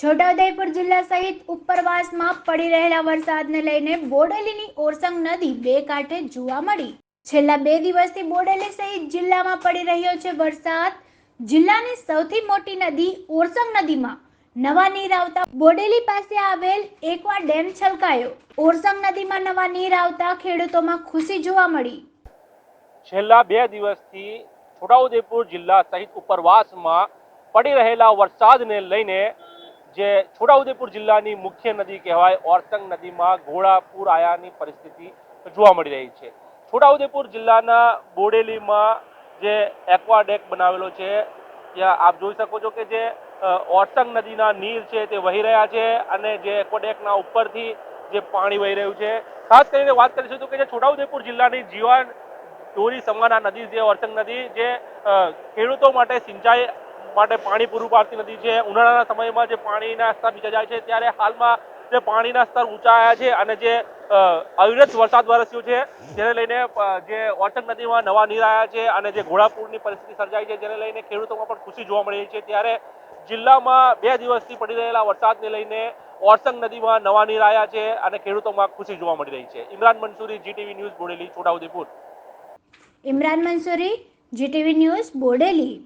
છોટાઉદેપુર જિલ્લા સહિત ઉપરવાસમાં પડી રહેલા વરસાદને લઈને બોડેલીની ઓરસંગ નદી બે કાંઠે જોવા મળી. છેલ્લા બે દિવસથી બોડેલી સહિત જિલ્લામાં પડી રહ્યો છે વરસાદ. જિલ્લાની સૌથી મોટી નદી ઓરસંગ નદીમાં. નવા નીર આવતા બોડેલી પાસે આવેલ એકવા ડેમ છલકાયો. ઓરસંગ નદીમાં નવા નીર આવતા ખેડૂતોમાં ખુશી જોવા મળી. છેલ્લા બે દિવસથી છોટાઉદેપુર જિલ્લા સહિત ઉપરવાસમાં પડી રહેલા વરસાદને લઈને જે છોટાઉદેપુર જિલ્લાની મુખ્ય નદી કહેવાય ઓરસંગ નદીમાં ઘોડાપુર આયાની પરિસ્થિતિ જોવા મળી રહી છે. છોટાઉદેપુર જિલ્લાના બોડેલીમાં જે એક્વાડેક બનાવેલો છે, ત્યાં આપ જોઈ શકો છો કે જે ઓરતંગ નદીના નીર છે તે વહી રહ્યા છે અને જે એક્વાડેકના ઉપરથી જે પાણી વહી રહ્યું છે. ખાસ કરીને વાત કરીશું તો કે જે છોટાઉદેપુર જિલ્લાની જીવન દોરી સમાન નદી છે ઓરતંગ નદી જે ખેડૂતો માટે સિંચાઈ માટે પાણી પૂરું પાડતી નદી છે. ઉનાળાના સમયમાં જે પાણીના સ્તર નીચે જાય છે, ત્યારે હાલમાં જે પાણીના સ્તર ઊંચા આવ્યા છે અને જે અવિરત વરસાદ વરસ્યો છે જેને લઈને જે ઓટક નદીમાં નવા નીર આવ્યા છે અને જે ઘોડાપૂરની પરિસ્થિતિ સર્જાઈ છે, જેને લઈને ખેડૂતોમાં પણ ખુશી જોવા મળી છે. ત્યારે જિલ્લામાં બે દિવસથી પડી રહેલા વરસાદને લઈને ઓરસંગ નદીમાં નવા નીર આવ્યા છે અને ખેડૂતોમાં ખુશી જોવા મળી રહી છે. Imran Mansuri, GTV news Bodeli, Chhota Udepur. Imran Mansuri, GTV news Bodeli.